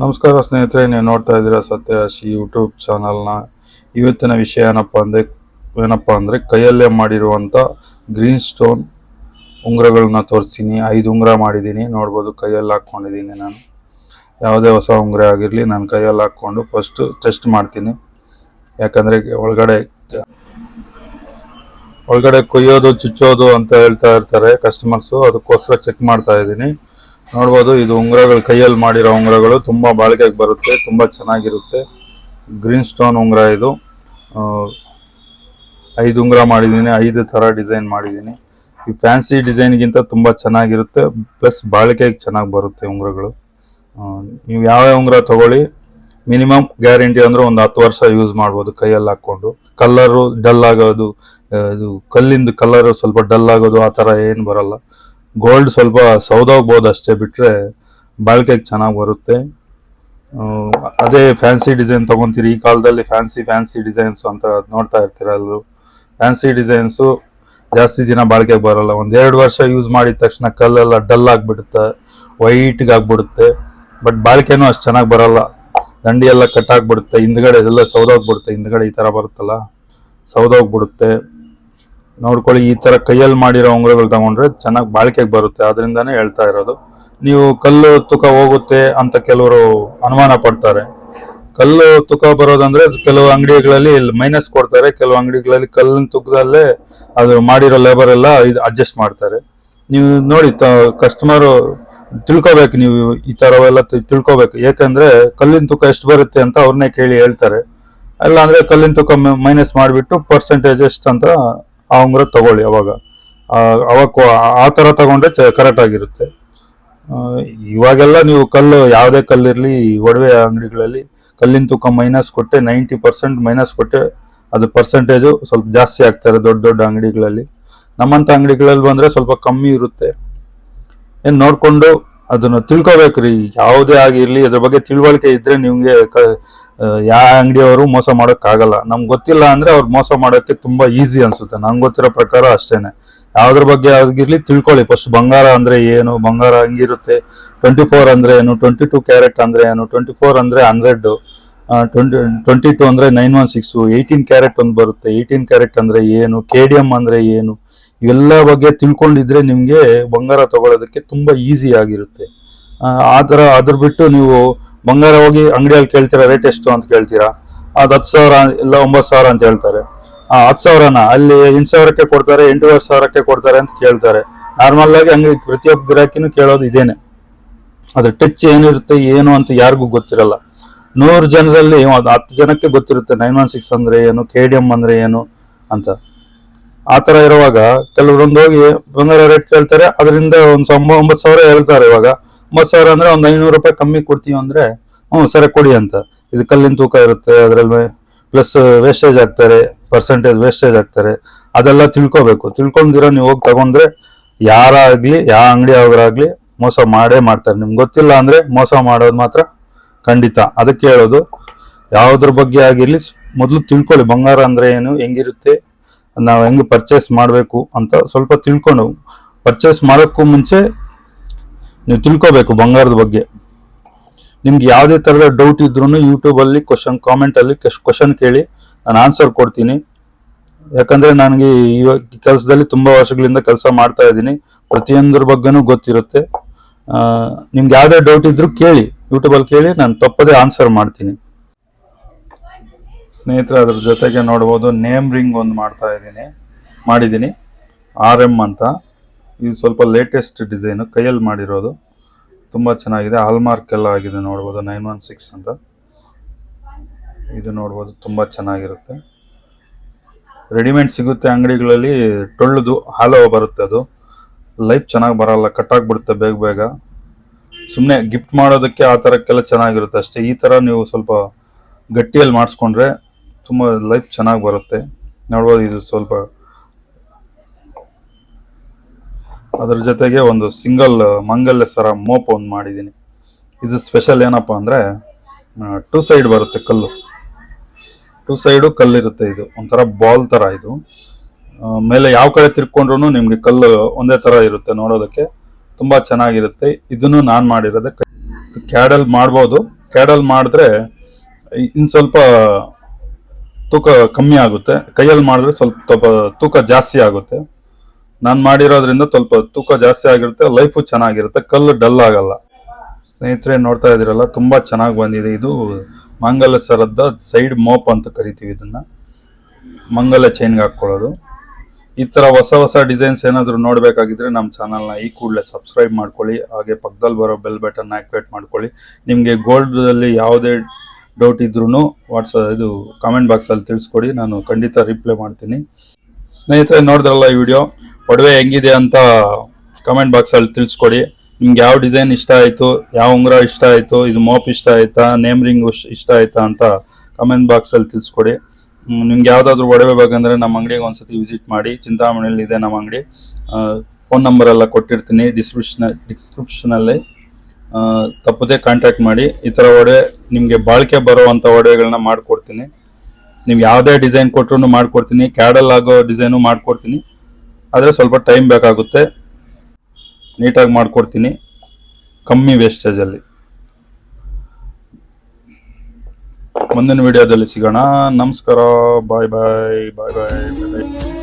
ನಮಸ್ಕಾರ ಸ್ನೇಹಿತರೆ, ನೀವು ನೋಡ್ತಾ ಇದ್ದೀರಾ ಸತ್ಯಾಶಿ ಯೂಟ್ಯೂಬ್ ಚಾನಲ್ನ. ಇವತ್ತಿನ ವಿಷಯ ಏನಪ್ಪ ಅಂದರೆ ಏನಪ್ಪ ಅಂದರೆ ಕೈಯಲ್ಲೇ ಮಾಡಿರುವಂಥ ಗ್ರೀನ್ ಸ್ಟೋನ್ ಉಂಗುರಗಳನ್ನ ತೋರಿಸ್ತೀನಿ ಐದು ಉಂಗುರ ಮಾಡಿದ್ದೀನಿ. ನೋಡ್ಬೋದು ಕೈಯಲ್ಲಿ ಹಾಕ್ಕೊಂಡಿದ್ದೀನಿ ನಾನು. ಯಾವುದೇ ಹೊಸ ಉಂಗುರ ಆಗಿರಲಿ, ನಾನು ಕೈಯಲ್ಲಿ ಹಾಕ್ಕೊಂಡು ಫಸ್ಟು ಟೆಸ್ಟ್ ಮಾಡ್ತೀನಿ. ಯಾಕಂದರೆ ಒಳಗಡೆ ಒಳಗಡೆ ಕೊಯ್ಯೋದು, ಚುಚ್ಚೋದು ಅಂತ ಹೇಳ್ತಾ ಇರ್ತಾರೆ ಕಸ್ಟಮರ್ಸು ಅದಕ್ಕೋಸ್ಕರ ಚೆಕ್ ಮಾಡ್ತಾ ಇದ್ದೀನಿ. ನೋಡ್ಬೋದು, ಇದು ಉಂಗುರಗಳು, ಕೈಯಲ್ಲಿ ಮಾಡಿರೋ ಉಂಗುರಗಳು ತುಂಬ ಬಾಳಿಕೆಗೆ ಬರುತ್ತೆ, ತುಂಬ ಚೆನ್ನಾಗಿರುತ್ತೆ. ಗ್ರೀನ್ ಸ್ಟೋನ್ ಉಂಗುರ ಇದು. ಐದು ಉಂಗುರ ಮಾಡಿದ್ದೀನಿ, ಐದು ಥರ ಡಿಸೈನ್ ಮಾಡಿದ್ದೀನಿ. ಈ ಫ್ಯಾನ್ಸಿ ಡಿಸೈನ್ಗಿಂತ ತುಂಬ ಚೆನ್ನಾಗಿರುತ್ತೆ, ಪ್ಲಸ್ ಬಾಳಿಕೆಗೆ ಚೆನ್ನಾಗಿ ಬರುತ್ತೆ ಉಂಗುರಗಳು. ನೀವು ಯಾವ ಉಂಗುರ ತಗೊಳ್ಳಿ, ಮಿನಿಮಮ್ ಗ್ಯಾರಂಟಿ ಅಂದ್ರೆ ಒಂದು ಹತ್ತು ವರ್ಷ ಯೂಸ್ ಮಾಡ್ಬೋದು ಕೈಯಲ್ಲಿ ಹಾಕ್ಕೊಂಡು. ಕಲ್ಲರು ಡಲ್ ಆಗೋದು ಇದು ಕಲ್ಲಿಂದು ಕಲ್ಲರು ಸ್ವಲ್ಪ ಡಲ್ ಆಗೋದು, ಆ ಥರ ಏನು ಬರಲ್ಲ. ಗೋಲ್ಡ್ ಸ್ವಲ್ಪ ಸೌದೋಗ್ಬೋದು ಅಷ್ಟೇ ಬಿಟ್ರೆ ಬಾಳ್ಕೆಗೆ ಚೆನ್ನಾಗಿ ಬರುತ್ತೆ. ಅದೇ ಫ್ಯಾನ್ಸಿ ಡಿಸೈನ್ ತಗೊಂತೀರಿ. ಈ ಕಾಲದಲ್ಲಿ ಫ್ಯಾನ್ಸಿ ಫ್ಯಾನ್ಸಿ ಡಿಸೈನ್ಸ್ ಅಂತ ನೋಡ್ತಾ ಇರ್ತೀರ ಎಲ್ಲರೂ. ಫ್ಯಾನ್ಸಿ ಡಿಸೈನ್ಸು ಜಾಸ್ತಿ ದಿನ ಬಾಳಿಕೆಗೆ ಬರೋಲ್ಲ. ಒಂದೆರಡು ವರ್ಷ ಯೂಸ್ ಮಾಡಿದ ತಕ್ಷಣ ಕಲ್ಲೆಲ್ಲ ಡಲ್ ಆಗಿಬಿಡುತ್ತೆ ವೈಟ್ಗೆ ಆಗ್ಬಿಡುತ್ತೆ. ಬಟ್ ಬಾಳಿಕೆನೂ ಅಷ್ಟು ಚೆನ್ನಾಗಿ ಬರಲ್ಲ. ದಂಡಿ ಎಲ್ಲ ಕಟ್ ಆಗ್ಬಿಡುತ್ತೆ. ಹಿಂದ್ಗಡೆ ಎಲ್ಲ ಸೌದೋಗ್ಬಿಡುತ್ತೆ. ಹಿಂದ್ಗಡೆ ಈ ತರ ಬರುತ್ತಲ್ಲ, ಸೌದೋಗ್ಬಿಡುತ್ತೆ. ನೋಡ್ಕೊಳ್ಳಿ, ಈ ತರ ಕೈಯಲ್ಲಿ ಮಾಡಿರೋ ಉಂಗುರಗಳು ತಗೊಂಡ್ರೆ ಚೆನ್ನಾಗಿ ಬಾಳಿಕೆಗೆ ಬರುತ್ತೆ. ಅದರಿಂದನೇ ಹೇಳ್ತಾ ಇರೋದು. ನೀವು ಕಲ್ಲು ತುಕ ಹೋಗುತ್ತೆ ಅಂತ ಕೆಲವರು ಅನುಮಾನ ಪಡ್ತಾರೆ. ಕಲ್ಲು ತುಕ ಬರೋದಂದ್ರೆ ಕೆಲವು ಅಂಗಡಿಗಳಲ್ಲಿ ಮೈನಸ್ ಕೊಡ್ತಾರೆ. ಕೆಲವು ಅಂಗಡಿಗಳಲ್ಲಿ ಕಲ್ಲಿನ ತುಕದಲ್ಲೇ ಅದು ಮಾಡಿರೋ ಲೇಬರ್ ಎಲ್ಲ ಇದು ಅಡ್ಜಸ್ಟ್ ಮಾಡ್ತಾರೆ. ನೀವು ನೋಡಿ ಕಸ್ಟಮರ್ ತಿಳ್ಕೊಬೇಕು ನೀವು ಈ ಥರವೆಲ್ಲ ತಿಳ್ಕೊಬೇಕು. ಯಾಕಂದ್ರೆ ಕಲ್ಲಿನ ತೂಕ ಎಷ್ಟು ಬರುತ್ತೆ ಅಂತ ಅವ್ರನ್ನೇ ಕೇಳಿ ಹೇಳ್ತಾರೆ. ಅಲ್ಲ ಅಂದ್ರೆ ಕಲ್ಲಿನ ತೂಕ ಮೈನಸ್ ಮಾಡಿಬಿಟ್ಟು ಪರ್ಸೆಂಟೇಜ್ ಎಷ್ಟು ಅಂತ ಆ ಉಂಗುರ ತಗೊಳ್ಳಿ ಅವಾಗ. ಅವಾಗ ಆ ತರ ತಗೊಂಡ್ರೆ ಕರೆಕ್ಟ್ ಆಗಿರುತ್ತೆ. ಇವಾಗೆಲ್ಲ ನೀವು ಕಲ್ಲು, ಯಾವುದೇ ಕಲ್ಲಿರಲಿ ಒಡವೆ ಅಂಗಡಿಗಳಲ್ಲಿ ಕಲ್ಲಿನ ತೂಕ ಮೈನಸ್ ಕೊಟ್ಟೆ ನೈಂಟಿ ಪರ್ಸೆಂಟ್ ಮೈನಸ್ ಕೊಟ್ಟೆ, ಅದು ಪರ್ಸೆಂಟೇಜು ಸ್ವಲ್ಪ ಜಾಸ್ತಿ ಆಗ್ತಾರೆ ದೊಡ್ಡ ದೊಡ್ಡ ಅಂಗಡಿಗಳಲ್ಲಿ. ನಮ್ಮಂತ ಅಂಗಡಿಗಳಲ್ಲಿ ಬಂದ್ರೆ ಸ್ವಲ್ಪ ಕಮ್ಮಿ ಇರುತ್ತೆ. ಏನು ನೋಡ್ಕೊಂಡು ಅದನ್ನ ತಿಳ್ಕೊಬೇಕ್ರಿ. ಯಾವುದೇ ಆಗಿರಲಿ ಅದ್ರ ಬಗ್ಗೆ ತಿಳುವಳಿಕೆ ಇದ್ರೆ ನಿಮ್ಗೆ ಯಾವ ಅಂಗಡಿಯವರು ಮೋಸ ಮಾಡೋಕ್ಕಾಗಲ್ಲ. ನಮ್ಗೆ ಗೊತ್ತಿಲ್ಲ ಅಂದ್ರೆ ಅವ್ರು ಮೋಸ ಮಾಡೋಕೆ ತುಂಬಾ ಈಸಿ ಅನ್ಸುತ್ತೆ. ನಂಗೆ ಗೊತ್ತಿರೋ ಪ್ರಕಾರ ಅಷ್ಟೇನೆ. ಯಾವ್ದ್ರ ಬಗ್ಗೆ ಆಗಿರ್ಲಿ ತಿಳ್ಕೊಳ್ಳಿ. ಫಸ್ಟ್ ಬಂಗಾರ ಅಂದ್ರೆ ಏನು? ಬಂಗಾರ ಹಂಗಿರುತ್ತೆ. ಟ್ವೆಂಟಿ ಫೋರ್ ಅಂದ್ರೆ ಏನು? ಟ್ವೆಂಟಿ ಟೂ ಕ್ಯಾರೆಟ್ ಅಂದ್ರೆ ಏನು? ಟ್ವೆಂಟಿ ಫೋರ್ ಅಂದ್ರೆ ಹಂಡ್ರೆಡ್ ಟ್ವೆಂಟಿ ಟ್ವೆಂಟಿ ಟೂ ಅಂದ್ರೆ nine one six eighteen carat ಒಂದು ಬರುತ್ತೆ. ಏಯ್ಟೀನ್ ಕ್ಯಾರೆಟ್ ಅಂದ್ರೆ ಏನು? ಕೆ ಡಿ ಎಂ ಅಂದ್ರೆ ಏನು? ಇವೆಲ್ಲ ಬಗ್ಗೆ ತಿಳ್ಕೊಂಡಿದ್ರೆ ನಿಮಗೆ ಬಂಗಾರ ತಗೊಳ್ಳೋದಕ್ಕೆ ತುಂಬಾ ಈಸಿ ಆಗಿರುತ್ತೆ. ಆ, ಥರ ಅದ್ರ ಬಿಟ್ಟು ನೀವು ಬಂಗಾರ ಹೋಗಿ ಅಂಗಡಿಯಲ್ಲಿ ಕೇಳ್ತೀರಾ ರೇಟ್ ಎಷ್ಟು ಅಂತ ಕೇಳ್ತೀರಾ? ಅದು ಹತ್ತು ಸಾವಿರ ಇಲ್ಲ ಒಂಬತ್ತು ಸಾವಿರ ಅಂತ ಹೇಳ್ತಾರೆ. ಆ ಹತ್ತು ಸಾವಿರನ? ಅಲ್ಲಿ ಎಂಟು ಸಾವಿರಕ್ಕೆ ಕೊಡ್ತಾರೆ ಎಂಟೂವರೆ ಸಾವಿರಕ್ಕೆ ಕೊಡ್ತಾರೆ ಅಂತ ಕೇಳ್ತಾರೆ. ನಾರ್ಮಲ್ ಆಗಿ ಹಂಗೆ ಪ್ರತಿಯೊಬ್ಬ ಗ್ರಾಹಕಿನೂ ಕೇಳೋದು ಇದೇನೆ. ಅದ್ರ ಟಚ್ ಏನಿರುತ್ತೆ ಏನು ಅಂತ ಯಾರಿಗೂ ಗೊತ್ತಿರಲ್ಲ. ನೂರು ಜನರಲ್ಲಿ ಹತ್ತು ಜನಕ್ಕೆ ಗೊತ್ತಿರುತ್ತೆ ನೈನ್ ಒನ್ ಸಿಕ್ಸ್ ಅಂದ್ರೆ ಏನು ಕೆ ಡಿ ಎಂ ಅಂದ್ರೆ ಏನು ಅಂತ. ಆ ತರ ಇರುವಾಗ ಕೆಲವರೊಂದು ಹೋಗಿ ಬಂಗಾರ ರೇಟ್ ಕೇಳ್ತಾರೆ. ಅದರಿಂದ ಒಂದು ಒಂಬತ್ತು ಸಾವಿರ ಹೇಳ್ತಾರೆ ಇವಾಗ. ಒಂಬತ್ತು ಸಾವಿರ ಅಂದ್ರೆ ಒಂದು ಐನೂರು ರೂಪಾಯಿ ಕಮ್ಮಿ ಕೊಡ್ತೀವಿ ಅಂದ್ರೆ, ಹ್ಞೂ, ಸರಿ ಕೊಡಿ ಅಂತ. ಇದು ಕಲ್ಲಿನ ತೂಕ ಇರುತ್ತೆ, ಅದರಲ್ಲಿ ಪ್ಲಸ್ ವೇಸ್ಟೇಜ್ ಆಗ್ತಾರೆ ಪರ್ಸೆಂಟೇಜ್ ವೇಸ್ಟೇಜ್ ಆಗ್ತಾರೆ ಅದೆಲ್ಲ ತಿಳ್ಕೊಬೇಕು. ತಿಳ್ಕೊಂಡಿರೋ ನೀವು ಹೋಗಿ ತಗೊಂಡ್ರೆ ಯಾರಾಗ್ಲಿ ಯಾವ ಅಂಗಡಿ ಅವ್ರಾಗ್ಲಿ ಮೋಸ ಮಾಡೇ ಮಾಡ್ತಾರೆ. ನಿಮ್ಗೆ ಗೊತ್ತಿಲ್ಲ ಅಂದ್ರೆ ಮೋಸ ಮಾಡೋದು ಮಾತ್ರ ಖಂಡಿತ. ಅದಕ್ಕೆ ಹೇಳೋದು, ಯಾವುದ್ರ ಬಗ್ಗೆ ಆಗಿರ್ಲಿ ಮೊದಲು ತಿಳ್ಕೊಳ್ಳಿ. ಬಂಗಾರ ಅಂದ್ರೆ ಏನು, ಹೆಂಗಿರುತ್ತೆ ನಾವು ಹೆಂಗೆ ಪರ್ಚೇಸ್ ಮಾಡಬೇಕು ಅಂತ ಸ್ವಲ್ಪ ತಿಳ್ಕೊಂಡು ಪರ್ಚೇಸ್ ಮಾಡೋಕ್ಕೂ ಮುಂಚೆ ನೀವು ತಿಳ್ಕೊಬೇಕು ಬಂಗಾರದ ಬಗ್ಗೆ. ನಿಮ್ಗೆ ಯಾವುದೇ ಥರದ ಡೌಟ್ ಇದ್ರೂ ಯೂಟ್ಯೂಬಲ್ಲಿ ಕ್ವಶನ್ ಕಾಮೆಂಟ್ ಅಲ್ಲಿ ಕ್ವಶನ್ ಕೇಳಿ ನಾನು ಆನ್ಸರ್ ಕೊಡ್ತೀನಿ. ಯಾಕಂದ್ರೆ ನನಗೆ ಇವಾಗ ಕೆಲಸದಲ್ಲಿ ತುಂಬಾ ವರ್ಷಗಳಿಂದ ಕೆಲಸ ಮಾಡ್ತಾ ಇದ್ದೀನಿ. ಪ್ರತಿಯೊಂದ್ರ ಬಗ್ಗೆನೂ ಗೊತ್ತಿರುತ್ತೆ. ನಿಮ್ಗೆ ಯಾವುದೇ ಡೌಟ್ ಇದ್ರೂ ಕೇಳಿ ಯೂಟ್ಯೂಬಲ್ಲಿ ಕೇಳಿ ನಾನು ತಪ್ಪದೇ ಆನ್ಸರ್ ಮಾಡ್ತೀನಿ. ಸ್ನೇಹಿತರೆ, ಅದ್ರ ಜೊತೆಗೆ ನೋಡ್ಬೋದು ನೇಮ್ ರಿಂಗ್ ಒಂದು ಮಾಡ್ತಾ ಇದ್ದೀನಿ. ಮಾಡಿದ್ದೀನಿ. ಆರ್ ಎಂ ಅಂತ. ಇದು ಸ್ವಲ್ಪ ಲೇಟೆಸ್ಟ್ ಡಿಸೈನು ಕೈಯಲ್ಲಿ ಮಾಡಿರೋದು. ತುಂಬ ಚೆನ್ನಾಗಿದೆ. ಹಾಲ್ಮಾರ್ಕ್ ಎಲ್ಲ ಆಗಿದೆ ನೋಡ್ಬೋದು ನೈನ್ ಒನ್ ಸಿಕ್ಸ್ ಅಂತ. ಇದು ನೋಡ್ಬೋದು ತುಂಬ ಚೆನ್ನಾಗಿರುತ್ತೆ. ರೆಡಿಮೇಡ್ ಸಿಗುತ್ತೆ ಅಂಗಡಿಗಳಲ್ಲಿ. ಟೊಳ್ಳದು, ಹಾಲೋ ಬರುತ್ತೆ ಅದು. ಲೈಫ್ ಚೆನ್ನಾಗಿ ಬರಲ್ಲ, ಕಟ್ಟಾಗ್ಬಿಡುತ್ತೆ ಬೇಗ ಬೇಗ. ಸುಮ್ಮನೆ ಗಿಫ್ಟ್ ಮಾಡೋದಕ್ಕೆ ಆ ಥರಕ್ಕೆಲ್ಲ ಚೆನ್ನಾಗಿರುತ್ತೆ. ಅಷ್ಟೇ, ಈ ಥರ ನೀವು ಸ್ವಲ್ಪ ಗಟ್ಟಿಯಲ್ಲಿ ಮಾಡಿಸ್ಕೊಂಡ್ರೆ ತುಂಬ ಲೈಫ್ ಚೆನ್ನಾಗಿ ಬರುತ್ತೆ. ನೋಡ್ಬೋದು ಇದು ಸ್ವಲ್ಪ ಅದ್ರ ಜೊತೆಗೆ ಒಂದು ಸಿಂಗಲ್ ಮಂಗಲ್ಯ ಸರ ಮೋಪ್ ಒಂದು ಮಾಡಿದ್ದೀನಿ. ಇದು ಸ್ಪೆಷಲ್ ಏನಪ್ಪ ಅಂದರೆ ಟೂ ಸೈಡ್ ಬರುತ್ತೆ ಕಲ್ಲು. ಟೂ ಸೈಡು ಕಲ್ಲಿರುತ್ತೆ ಇದು. ಒಂಥರ ಬಾಲ್ ಥರ ಇದು. ಮೇಲೆ ಯಾವ ಕಡೆ ತಿರ್ಕೊಂಡ್ರು ನಿಮಗೆ ಕಲ್ಲು ಒಂದೇ ಥರ ಇರುತ್ತೆ ನೋಡೋದಕ್ಕೆ. ತುಂಬ ಚೆನ್ನಾಗಿರುತ್ತೆ. ಇದನ್ನು ನಾನು ಮಾಡಿರೋದೆ ಕ್ಯಾಡಲ್ ಮಾಡ್ಬೋದು. ಕ್ಯಾಡಲ್ ಮಾಡಿದ್ರೆ ಇನ್ನು ಸ್ವಲ್ಪ ತೂಕ ಕಮ್ಮಿ ಆಗುತ್ತೆ. ಕೈಯಲ್ಲಿ ಮಾಡಿದ್ರೆ ಸ್ವಲ್ಪ ಸ್ವಲ್ಪ ತೂಕ ಜಾಸ್ತಿ ಆಗುತ್ತೆ. ನಾನು ಮಾಡಿರೋದ್ರಿಂದ ಸ್ವಲ್ಪ ತೂಕ ಜಾಸ್ತಿ ಆಗಿರುತ್ತೆ, ಲೈಫು ಚೆನ್ನಾಗಿರುತ್ತೆ, ಕಲ್ಲು ಡಲ್ ಆಗಲ್ಲ. ಸ್ನೇಹಿತರೆ, ನೋಡ್ತಾ ಇದ್ದೀರಲ್ಲ, ತುಂಬ ಚೆನ್ನಾಗಿ ಬಂದಿದೆ ಇದು. ಮಂಗಲ ಸರದ ಸೈಡ್ ಮೋಪ್ ಅಂತ ಕರಿತೀವಿ ಇದನ್ನು. ಮಂಗಲ ಚೈನ್ಗೆ ಹಾಕ್ಕೊಳ್ಳೋದು. ಈ ಥರ ಹೊಸ ಹೊಸ ಡಿಸೈನ್ಸ್ ಏನಾದರೂ ನೋಡಬೇಕಾಗಿದ್ದರೆ ನಮ್ಮ ಚಾನಲ್ನ ಈ ಕೂಡಲೇ ಸಬ್ಸ್ಕ್ರೈಬ್ ಮಾಡ್ಕೊಳ್ಳಿ. ಹಾಗೆ ಪಕ್ಕದಲ್ಲಿ ಬರೋ ಬೆಲ್ ಬಟನ್ ಆಕ್ಟಿವೇಟ್ ಮಾಡ್ಕೊಳ್ಳಿ. ನಿಮಗೆ ಗೋಲ್ಡಲ್ಲಿ ಯಾವುದೇ ಡೌಟ್ ಇದ್ರೂ ವಾಟ್ಸ್ ಇದು ಕಾಮೆಂಟ್ ಬಾಕ್ಸಲ್ಲಿ ತಿಳಿಸ್ಕೊಡಿ ನಾನು ಖಂಡಿತ ರಿಪ್ಲೈ ಮಾಡ್ತೀನಿ. ಸ್ನೇಹಿತರೆ ನೋಡಿದ್ರಲ್ಲ ಈ ವಿಡಿಯೋ ಒಡವೆ ಹೆಂಗಿದೆ ಅಂತ ಕಮೆಂಟ್ ಬಾಕ್ಸಲ್ಲಿ ತಿಳಿಸ್ಕೊಡಿ. ನಿಮ್ಗೆ ಯಾವ ಡಿಸೈನ್ ಇಷ್ಟ ಆಯಿತು? ಯಾವ ಉಂಗುರ ಇಷ್ಟ ಆಯಿತು? ಇದು ಮೋಪ್ ಇಷ್ಟ ಆಯ್ತಾ? ನೇಮ್ ರಿಂಗ್ ಇಷ್ಟ ಆಯ್ತಾ ಅಂತ ಕಮೆಂಟ್ ಬಾಕ್ಸಲ್ಲಿ ತಿಳಿಸ್ಕೊಡಿ. ನಿಮ್ಗೆ ಯಾವುದಾದ್ರೂ ಒಡವೆ ಬೇಕಂದ್ರೆ ನಮ್ಮ ಅಂಗಡಿಗೆ ಒಂದ್ಸತಿ ವಿಸಿಟ್ ಮಾಡಿ. ಚಿಂತಾಮಣಿಯಲ್ಲಿ ಇದೆ ನಮ್ಮ ಅಂಗಡಿ. ಫೋನ್ ನಂಬರ್ ಎಲ್ಲ ಕೊಟ್ಟಿರ್ತೀನಿ. ಡಿಸ್ಕ್ರಿಪ್ಷನ್ ಡಿಸ್ಕ್ರಿಪ್ಷನ್ ಅಲ್ಲಿ. ಆ, ತಪ್ಪದೆ ಕಾಂಟ್ಯಾಕ್ಟ್ ಮಾಡಿ, ಈ ಥರ ಒಡೆ ನಿಮಗೆ ಬಾಳಿಕೆ ಬರುವಂಥ ಒಡೆಗಳನ್ನ ಮಾಡಿಕೊಡ್ತೀನಿ. ನೀವು ಯಾವುದೇ ಡಿಸೈನ್ ಕೊಟ್ಟರು ಮಾಡಿಕೊಡ್ತೀನಿ ಕ್ಯಾಡಲ್ ಆಗೋ ಡಿಸೈನು ಮಾಡಿಕೊಡ್ತೀನಿ. ಆದರೆ ಸ್ವಲ್ಪ ಟೈಮ್ ಬೇಕಾಗುತ್ತೆ. ನೀಟಾಗಿ ಮಾಡಿಕೊಡ್ತೀನಿ. ಕಮ್ಮಿ ವೇಸ್ಟೇಜಲ್ಲಿ ಮುಂದಿನ ವಿಡಿಯೋದಲ್ಲಿ ಸಿಗೋಣ. ನಮಸ್ಕಾರ. ಬಾಯ್ ಬಾಯ್ ಬಾಯ್ ಬಾಯ್ ಬಾಯ್